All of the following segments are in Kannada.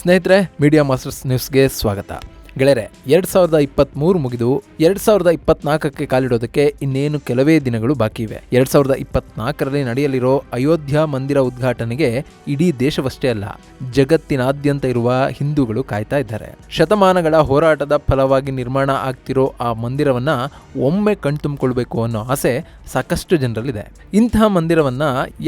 ಸ್ನೇಹಿತರೆ ಮೀಡಿಯಾ ಮಾಸ್ಟರ್ಸ್ ನ್ಯೂಸ್ಗೆ ಸ್ವಾಗತ. ಗೆಳೆಯರೆ, ಎರಡು ಸಾವಿರದ ಇಪ್ಪತ್ತ್ಮೂರು ಮುಗಿದು ಎರಡು ಸಾವಿರದ ಇಪ್ಪತ್ನಾಲ್ಕಕ್ಕೆ ಕಾಲಿಡೋದಕ್ಕೆ ಇನ್ನೇನು ಕೆಲವೇ ದಿನಗಳು ಬಾಕಿ ಇವೆ. ಎರಡು ಸಾವಿರದ ಇಪ್ಪತ್ನಾಲ್ಕರಲ್ಲಿ ನಡೆಯಲಿರೋ ಅಯೋಧ್ಯ ಮಂದಿರ ಉದ್ಘಾಟನೆಗೆ ಇಡೀ ದೇಶವಷ್ಟೇ ಅಲ್ಲ, ಜಗತ್ತಿನಾದ್ಯಂತ ಇರುವ ಹಿಂದೂಗಳು ಕಾಯ್ತಾ ಇದ್ದಾರೆ. ಶತಮಾನಗಳ ಹೋರಾಟದ ಫಲವಾಗಿ ನಿರ್ಮಾಣ ಆಗ್ತಿರೋ ಆ ಮಂದಿರವನ್ನ ಒಮ್ಮೆ ಕಣ್ತುಂಬಿಕೊಳ್ಬೇಕು ಅನ್ನೋ ಆಸೆ ಸಾಕಷ್ಟು ಜನರಲ್ಲಿದೆ. ಇಂತಹ ಮಂದಿರವನ್ನ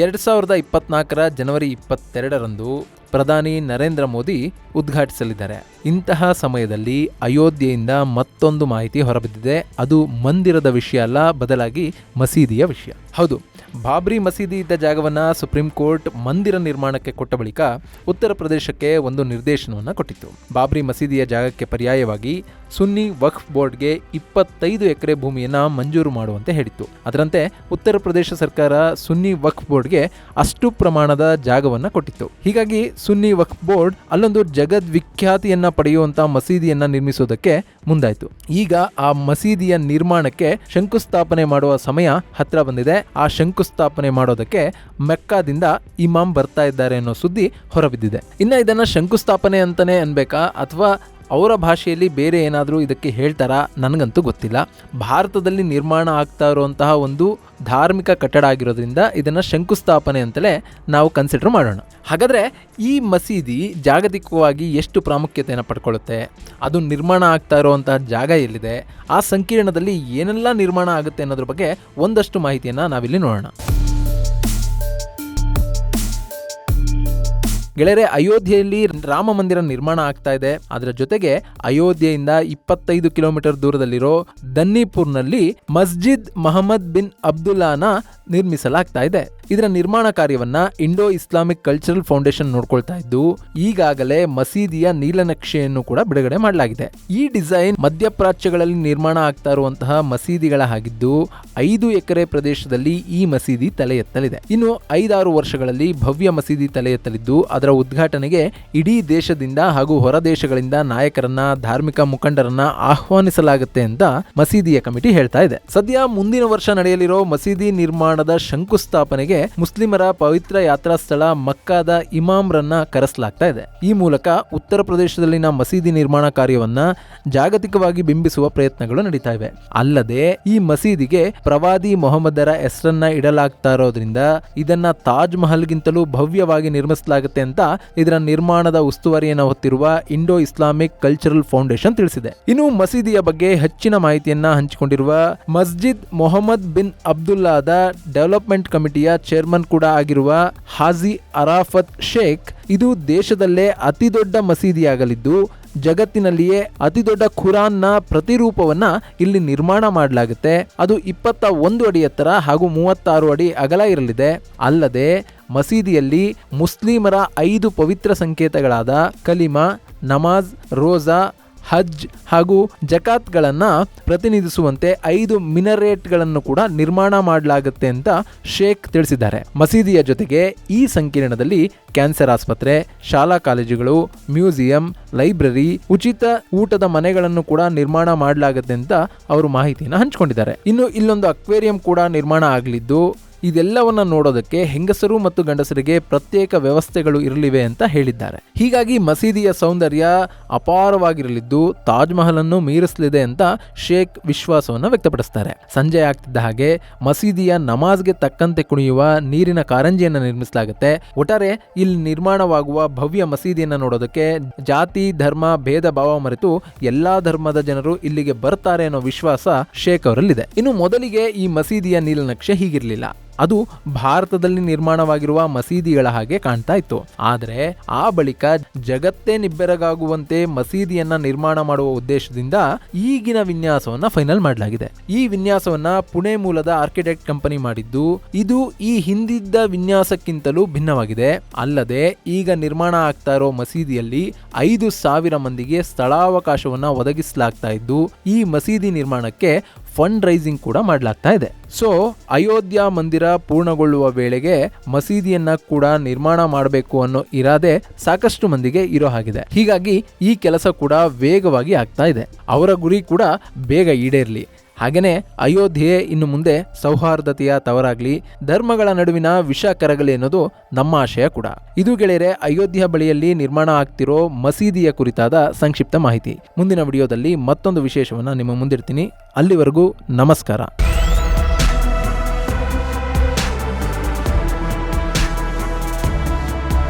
ಎರಡು ಸಾವಿರದ ಇಪ್ಪತ್ನಾಲ್ಕರ ಜನವರಿ ಇಪ್ಪತ್ತೆರಡರಂದು ಪ್ರಧಾನಿ ನರೇಂದ್ರ ಮೋದಿ ಉದ್ಘಾಟಿಸಲಿದ್ದಾರೆ. ಇಂತಹ ಸಮಯದಲ್ಲಿ ಅಯೋಧ್ಯೆಯಿಂದ ಮತ್ತೊಂದು ಮಾಹಿತಿ ಹೊರಬಿದ್ದಿದೆ. ಅದು ಮಂದಿರದ ವಿಷಯ ಅಲ್ಲ, ಬದಲಾಗಿ ಮಸೀದಿಯ ವಿಷಯ. ಹೌದು, ಬಾಬ್ರಿ ಮಸೀದಿ ಇದ್ದ ಜಾಗವನ್ನ ಸುಪ್ರೀಂ ಕೋರ್ಟ್ ಮಂದಿರ ನಿರ್ಮಾಣಕ್ಕೆ ಕೊಟ್ಟ ಬಳಿಕ ಉತ್ತರ ಪ್ರದೇಶಕ್ಕೆ ಒಂದು ನಿರ್ದೇಶನವನ್ನು ಕೊಟ್ಟಿತ್ತು. ಬಾಬ್ರಿ ಮಸೀದಿಯ ಜಾಗಕ್ಕೆ ಪರ್ಯಾಯವಾಗಿ ಸುನ್ನಿ ವಕ್ಫ್ ಬೋರ್ಡ್ಗೆ ಇಪ್ಪತ್ತೈದು ಎಕರೆ ಭೂಮಿಯನ್ನು ಮಂಜೂರು ಮಾಡುವಂತೆ ಹೇಳಿತ್ತು. ಅದರಂತೆ ಉತ್ತರ ಪ್ರದೇಶ ಸರ್ಕಾರ ಸುನ್ನಿ ವಕ್ಫ್ ಬೋರ್ಡ್ಗೆ ಅಷ್ಟು ಪ್ರಮಾಣದ ಜಾಗವನ್ನು ಕೊಟ್ಟಿತ್ತು. ಹೀಗಾಗಿ ಸುನ್ನಿ ವಕ್ಫ್ ಬೋರ್ಡ್ ಅಲ್ಲೊಂದು ಜಗದ್ವಿಖ್ಯಾತಿಯನ್ನ ಪಡೆಯುವಂತ ಮಸೀದಿಯನ್ನ ನಿರ್ಮಿಸೋದಕ್ಕೆ ಮುಂದಾಯಿತು. ಈಗ ಆ ಮಸೀದಿಯ ನಿರ್ಮಾಣಕ್ಕೆ ಶಂಕುಸ್ಥಾಪನೆ ಮಾಡುವ ಸಮಯ ಹತ್ರ ಬಂದಿದೆ. ಆ ಶಂಕುಸ್ಥಾಪನೆ ಮಾಡೋದಕ್ಕೆ ಮೆಕ್ಕಾದಿಂದ ಇಮಾಮ್ ಬರ್ತಾ ಇದ್ದಾರೆ ಅನ್ನೋ ಸುದ್ದಿ ಹೊರಬಿದ್ದಿದೆ. ಇನ್ನ ಇದನ್ನ ಶಂಕುಸ್ಥಾಪನೆ ಅಂತಾನೆ ಅನ್ಬೇಕಾ ಅಥವಾ ಅವರ ಭಾಷೆಯಲ್ಲಿ ಬೇರೆ ಏನಾದರೂ ಇದಕ್ಕೆ ಹೇಳ್ತಾರಾ? ನನಗಂತೂ ಗೊತ್ತಿಲ್ಲ. ಭಾರತದಲ್ಲಿ ನಿರ್ಮಾಣ ಆಗ್ತಾ ಇರುವಂತಹ ಒಂದು ಧಾರ್ಮಿಕ ಕಟ್ಟಡ ಆಗಿರೋದ್ರಿಂದ ಇದನ್ನು ಶಂಕುಸ್ಥಾಪನೆ ಅಂತಲೇ ನಾವು ಕನ್ಸಿಡರ್ ಮಾಡೋಣ. ಹಾಗಾದರೆ ಈ ಮಸೀದಿ ಜಾಗತಿಕವಾಗಿ ಎಷ್ಟು ಪ್ರಾಮುಖ್ಯತೆಯನ್ನು ಪಡ್ಕೊಳ್ಳುತ್ತೆ? ಅದು ನಿರ್ಮಾಣ ಆಗ್ತಾ ಇರುವಂತಹ ಜಾಗ ಎಲ್ಲಿದೆ? ಆ ಸಂಕೀರ್ಣದಲ್ಲಿ ಏನೆಲ್ಲ ನಿರ್ಮಾಣ ಆಗುತ್ತೆ ಅನ್ನೋದ್ರ ಬಗ್ಗೆ ಒಂದಷ್ಟು ಮಾಹಿತಿಯನ್ನು ನಾವಿಲ್ಲಿ ನೋಡೋಣ. ಗೆಳೆಯರೆ, ಅಯೋಧ್ಯೆಯಲ್ಲಿ ರಾಮ ಮಂದಿರ ನಿರ್ಮಾಣ ಆಗ್ತಾ ಇದೆ. ಅದರ ಜೊತೆಗೆ ಅಯೋಧ್ಯೆಯಿಂದ ಇಪ್ಪತ್ತೈದು ಕಿಲೋಮೀಟರ್ ದೂರದಲ್ಲಿರೋ ದನ್ನಿಪುರ್ನಲ್ಲಿ ಮಸ್ಜಿದ್ ಮಹಮ್ಮದ್ ಬಿನ್ ಅಬ್ದುಲ್ಲಾನ ನಿರ್ಮಿಸಲಾಗ್ತಾ ಇದೆ. ಇದರ ನಿರ್ಮಾಣ ಕಾರ್ಯವನ್ನ ಇಂಡೋ ಇಸ್ಲಾಮಿಕ್ ಕಲ್ಚರಲ್ ಫೌಂಡೇಶನ್ ನೋಡ್ಕೊಳ್ತಾ ಇದ್ದು, ಈಗಾಗಲೇ ಮಸೀದಿಯ ನೀಲನಕ್ಷೆಯನ್ನು ಕೂಡ ಬಿಡುಗಡೆ ಮಾಡಲಾಗಿದೆ. ಈ ಡಿಸೈನ್ ಮಧ್ಯಪ್ರಾಚ್ಯಗಳಲ್ಲಿ ನಿರ್ಮಾಣ ಆಗ್ತಾ ಇರುವಂತಹ ಮಸೀದಿಗಳ ಹಾಗಿದ್ದು, ಐದು ಎಕರೆ ಪ್ರದೇಶದಲ್ಲಿ ಈ ಮಸೀದಿ ತಲೆ ಎತ್ತಲಿದೆ. ಇನ್ನು ಐದಾರು ವರ್ಷಗಳಲ್ಲಿ ಭವ್ಯ ಮಸೀದಿ ತಲೆ ಎತ್ತಲಿದ್ದು ಅದರ ಉದ್ಘಾಟನೆಗೆ ಇಡೀ ದೇಶದಿಂದ ಹಾಗೂ ಹೊರ ದೇಶಗಳಿಂದ ನಾಯಕರನ್ನ, ಧಾರ್ಮಿಕ ಮುಖಂಡರನ್ನ ಆಹ್ವಾನಿಸಲಾಗುತ್ತೆ ಅಂತ ಮಸೀದಿಯ ಕಮಿಟಿ ಹೇಳ್ತಾ ಇದೆ. ಸದ್ಯ ಮುಂದಿನ ವರ್ಷ ನಡೆಯಲಿರೋ ಮಸೀದಿ ನಿರ್ಮಾಣದ ಶಂಕುಸ್ಥಾಪನೆಗೆ ಮುಸ್ಲಿಮರ ಪವಿತ್ರ ಯಾತ್ರಾ ಸ್ಥಳ ಮಕ್ಕಾದ ಇಮಾಮ್ರನ್ನ ಕರೆಸಲಾಗ್ತಾ ಇದೆ. ಈ ಮೂಲಕ ಉತ್ತರ ಪ್ರದೇಶದಲ್ಲಿನ ಮಸೀದಿ ನಿರ್ಮಾಣ ಕಾರ್ಯವನ್ನ ಜಾಗತಿಕವಾಗಿ ಬಿಂಬಿಸುವ ಪ್ರಯತ್ನಗಳು ನಡೀತಾ ಇವೆ. ಅಲ್ಲದೆ ಈ ಮಸೀದಿಗೆ ಪ್ರವಾದಿ ಮೊಹಮ್ಮದರ ಹೆಸರನ್ನ ಇಡಲಾಗ್ತಾ ಇರೋದ್ರಿಂದ ಇದನ್ನ ತಾಜ್ ಮಹಲ್ಗಿಂತಲೂ ಭವ್ಯವಾಗಿ ನಿರ್ಮಿಸಲಾಗುತ್ತೆ ಅಂತ ಇದರ ನಿರ್ಮಾಣದ ಉಸ್ತುವಾರಿಯನ್ನು ಹೊತ್ತಿರುವ ಇಂಡೋ ಇಸ್ಲಾಮಿಕ್ ಕಲ್ಚರಲ್ ಫೌಂಡೇಶನ್ ತಿಳಿಸಿದೆ. ಇನ್ನು ಮಸೀದಿಯ ಬಗ್ಗೆ ಹೆಚ್ಚಿನ ಮಾಹಿತಿಯನ್ನ ಹಂಚಿಕೊಂಡಿರುವ ಮಸ್ಜಿದ್ ಮೊಹಮ್ಮದ್ ಬಿನ್ ಅಬ್ದುಲ್ಲಾದ ಡೆವಲಪ್ಮೆಂಟ್ ಕಮಿಟಿಯ ಚೇರ್ಮನ್ ಕೂಡ ಆಗಿರುವ ಹಾಜಿ ಅರಾಫತ್ ಶೇಖ್ ಇದು ದೇಶದಲ್ಲೇ ಅತಿ ದೊಡ್ಡ ಮಸೀದಿಯಾಗಲಿದ್ದು, ಜಗತ್ತಿನಲ್ಲಿಯೇ ಅತಿ ದೊಡ್ಡ ಖುರಾನ್ನ ಪ್ರತಿರೂಪವನ್ನ ಇಲ್ಲಿ ನಿರ್ಮಾಣ ಮಾಡಲಾಗುತ್ತೆ. ಅದು ಇಪ್ಪತ್ತ ಒಂದು ಅಡಿ ಎತ್ತರ ಹಾಗೂ ಮೂವತ್ತಾರು ಅಡಿ ಅಗಲ ಇರಲಿದೆ. ಅಲ್ಲದೆ ಮಸೀದಿಯಲ್ಲಿ ಮುಸ್ಲಿಮರ ಐದು ಪವಿತ್ರ ಸಂಕೇತಗಳಾದ ಕಲಿಮಾ, ನಮಾಜ್, ರೋಜಾ, ಹಜ್ ಹಾಗೂ ಜಕಾತ್ಗಳನ್ನು ಪ್ರತಿನಿಧಿಸುವಂತೆ ಐದು ಮಿನರೇಟ್ಗಳನ್ನು ಕೂಡ ನಿರ್ಮಾಣ ಮಾಡಲಾಗುತ್ತೆ ಅಂತ ಶೇಖ್ ತಿಳಿಸಿದ್ದಾರೆ. ಮಸೀದಿಯ ಜೊತೆಗೆ ಈ ಸಂಕೀರ್ಣದಲ್ಲಿ ಕ್ಯಾನ್ಸರ್ ಆಸ್ಪತ್ರೆ, ಶಾಲಾ ಕಾಲೇಜುಗಳು, ಮ್ಯೂಸಿಯಂ, ಲೈಬ್ರರಿ, ಉಚಿತ ಊಟದ ಮನೆಗಳನ್ನು ಕೂಡ ನಿರ್ಮಾಣ ಮಾಡಲಾಗುತ್ತೆ ಅಂತ ಅವರು ಮಾಹಿತಿಯನ್ನು ಹಂಚಿಕೊಂಡಿದ್ದಾರೆ. ಇನ್ನು ಇಲ್ಲೊಂದು ಅಕ್ವೇರಿಯಂ ಕೂಡ ನಿರ್ಮಾಣ ಆಗಲಿದ್ದು ಇದೆಲ್ಲವನ್ನ ನೋಡೋದಕ್ಕೆ ಹೆಂಗಸರು ಮತ್ತು ಗಂಡಸರಿಗೆ ಪ್ರತ್ಯೇಕ ವ್ಯವಸ್ಥೆಗಳು ಇರಲಿವೆ ಅಂತ ಹೇಳಿದ್ದಾರೆ. ಹೀಗಾಗಿ ಮಸೀದಿಯ ಸೌಂದರ್ಯ ಅಪಾರವಾಗಿರಲಿದ್ದು ತಾಜ್ ಮಹಲ್ ಅನ್ನು ಮೀರಿಸಲಿದೆ ಅಂತ ಶೇಖ್ ವಿಶ್ವಾಸವನ್ನು ವ್ಯಕ್ತಪಡಿಸ್ತಾರೆ. ಸಂಜೆ ಆಗ್ತಿದ್ದ ಹಾಗೆ ಮಸೀದಿಯ ನಮಾಜ್ಗೆ ತಕ್ಕಂತೆ ಕುಣಿಯುವ ನೀರಿನ ಕಾರಂಜಿಯನ್ನು ನಿರ್ಮಿಸಲಾಗುತ್ತೆ. ಒಟ್ಟಾರೆ ಇಲ್ಲಿ ನಿರ್ಮಾಣವಾಗುವ ಭವ್ಯ ಮಸೀದಿಯನ್ನು ನೋಡೋದಕ್ಕೆ ಜಾತಿ, ಧರ್ಮ, ಭೇದ ಭಾವ ಮರೆತು ಎಲ್ಲಾ ಧರ್ಮದ ಜನರು ಇಲ್ಲಿಗೆ ಬರ್ತಾರೆ ಅನ್ನೋ ವಿಶ್ವಾಸ ಶೇಖ್ ಅವರಲ್ಲಿದೆ. ಇನ್ನು ಮೊದಲಿಗೆ ಈ ಮಸೀದಿಯ ನೀಲನಕ್ಷೆ ಹೀಗಿರಲಿಲ್ಲ. ಅದು ಭಾರತದಲ್ಲಿ ನಿರ್ಮಾಣವಾಗಿರುವ ಮಸೀದಿಗಳ ಹಾಗೆ ಕಾಣ್ತಾ ಇತ್ತು. ಆದರೆ ಆ ಬಳಿಕ ಜಗತ್ತೇ ನಿಬ್ಬೆರಗಾಗುವಂತೆ ಮಸೀದಿಯನ್ನ ನಿರ್ಮಾಣ ಮಾಡುವ ಉದ್ದೇಶದಿಂದ ಈಗಿನ ವಿನ್ಯಾಸವನ್ನ ಫೈನಲ್ ಮಾಡಲಾಗಿದೆ. ಈ ವಿನ್ಯಾಸವನ್ನ ಪುಣೆ ಮೂಲದ ಆರ್ಕಿಟೆಕ್ಟ್ ಕಂಪನಿ ಮಾಡಿದ್ದು ಇದು ಈ ಹಿಂದಿದ್ದ ವಿನ್ಯಾಸಕ್ಕಿಂತಲೂ ಭಿನ್ನವಾಗಿದೆ. ಅಲ್ಲದೆ ಈಗ ನಿರ್ಮಾಣ ಆಗ್ತಾ ಇರೋ ಮಸೀದಿಯಲ್ಲಿ ಐದು ಸಾವಿರ ಮಂದಿಗೆ ಸ್ಥಳಾವಕಾಶವನ್ನ ಒದಗಿಸಲಾಗ್ತಾ ಇದ್ದು ಈ ಮಸೀದಿ ನಿರ್ಮಾಣಕ್ಕೆ ಫಂಡ್ ರೈಸಿಂಗ್ ಕೂಡ ಮಾಡಲಾಗ್ತಾ ಇದೆ. ಸೊ ಅಯೋಧ್ಯ ಮಂದಿರ ಪೂರ್ಣಗೊಳ್ಳುವ ವೇಳೆಗೆ ಮಸೀದಿಯನ್ನ ಕೂಡ ನಿರ್ಮಾಣ ಮಾಡಬೇಕು ಅನ್ನೋ ಇರಾದೆ ಸಾಕಷ್ಟು ಮಂದಿಗೆ ಇರೋ ಹಾಗಿದೆ. ಹೀಗಾಗಿ ಈ ಕೆಲಸ ಕೂಡ ವೇಗವಾಗಿ ಆಗ್ತಾ ಇದೆ. ಅವರ ಗುರಿ ಕೂಡ ಬೇಗ ಈಡೇರಲಿ. ಹಾಗೇನೆ ಅಯೋಧ್ಯೆ ಇನ್ನು ಮುಂದೆ ಸೌಹಾರ್ದತೆಯ ತವರಾಗ್ಲಿ, ಧರ್ಮಗಳ ನಡುವಿನ ವಿಷ ಕರಗಲಿ ಅನ್ನೋದು ನಮ್ಮ ಆಶಯ ಕೂಡ. ಇದು ಗೆಳೆಯರೆ, ಅಯೋಧ್ಯೆ ಬಳಿಯಲ್ಲಿ ನಿರ್ಮಾಣ ಆಗ್ತಿರೋ ಮಸೀದಿಯ ಕುರಿತಾದ ಸಂಕ್ಷಿಪ್ತ ಮಾಹಿತಿ. ಮುಂದಿನ ವಿಡಿಯೋದಲ್ಲಿ ಮತ್ತೊಂದು ವಿಶೇಷವನ್ನ ನಿಮ್ಮ ಮುಂದಿರ್ತೀನಿ ಅಲ್ಲಿವರೆಗೂ ನಮಸ್ಕಾರ.